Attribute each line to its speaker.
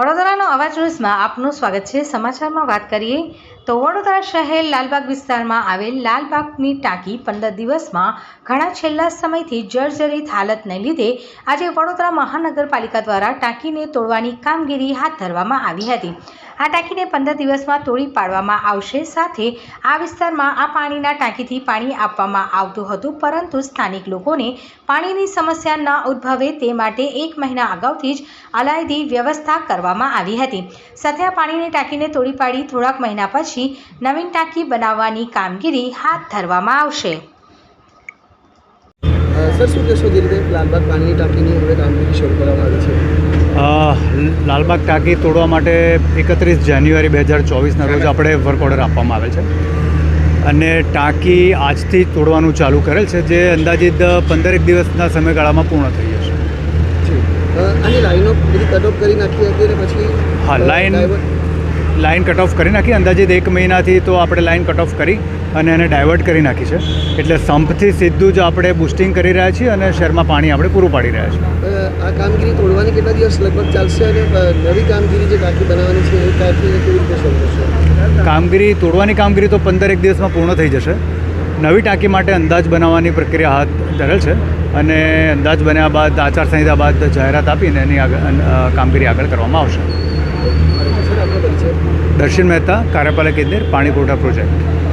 Speaker 1: વડોદરાનો અવાજ ન્યૂઝમાં આપનું સ્વાગત છે. સમાચારમાં વાત કરીએ તો વડોદરા શહેર લાલબાગ વિસ્તારમાં આવેલ લાલબાગની ટાંકી પંદર દિવસમાં ઘણા છેલ્લા સમયથી જર્જરિત હાલતને લીધે આજે વડોદરા મહાનગરપાલિકા દ્વારા ટાંકીને તોડવાની કામગીરી હાથ ધરવામાં આવી હતી. આ ટાંકીને પંદર દિવસમાં તોડી પાડવામાં આવશે. સાથે આ વિસ્તારમાં આ પાણીના ટાંકીથી પાણી આપવામાં આવતું હતું પરંતુ સ્થાનિક લોકોને પાણીની સમસ્યા ન ઉદ્ભવે તે માટે એક મહિના અગાઉથી જ અલાયદી વ્યવસ્થા કરવામાં આવી હતી. સાથે આ પાણીની ટાંકીને તોડી પાડી થોડાક મહિના પછી નવીન ટાંકી બનાવવાની કામગીરી હાથ ધરવામાં આવશે.
Speaker 2: સર શું કહેશો જે રીતે લાલબાગ પાણીની ટાંકીની હવે કામગીરી શરૂ કરવામાં આવી છે?
Speaker 3: લાલબાગ ટાંકી તોડવા માટે એકત્રીસ જાન્યુઆરી બે હજાર ચોવીસના રોજ આપણે વર્ક ઓર્ડર આપવામાં આવેલ છે. અને ટાંકી આજથી તોડવાનું ચાલુ કરેલ છે જે અંદાજિત પંદરેક દિવસના સમયગાળામાં પૂર્ણ થઈ જશે.
Speaker 2: જી. લાઈનો બધી કટ ઓફ કરી નાખી હતી અને પછી
Speaker 3: હા, લાઈન- લાઈન કટ ઓફ કરી નાખી. અંદાજિત એક મહિનાથી તો આપણે લાઈન કટ ઓફ કરી અને એને ડાયવર્ટ કરી નાખી છે. એટલે સંપથી સીધું જ આપણે બુસ્ટિંગ કરી રહ્યા છીએ અને શહેરમાં પાણી આપણે પૂરું પાડી રહ્યા છીએ.
Speaker 2: આ કામગીરી તોડવાની કેટલા દિવસ લગભગ ચાલશે અને નવી કામગીરી જે ટાંકી બનાવવાની છે એ ટાંકી કેવી રીતે શરૂ થશે?
Speaker 3: કામગીરી તોડવાની કામગીરી તો પંદર એક દિવસમાં પૂર્ણ થઈ જશે. નવી ટાંકી માટે અંદાજ બનાવવાની પ્રક્રિયા હાથ ધરેલ છે અને અંદાજ બન્યા બાદ આચારસંહિતા બાદ જાહેરાત આપીને એની આગળ કામગીરી આગળ કરવામાં આવશે. દર્શન મહેતા કાર્યપાલક કેન્દ્ર પાણી પુરવઠા પ્રોજેક્ટ.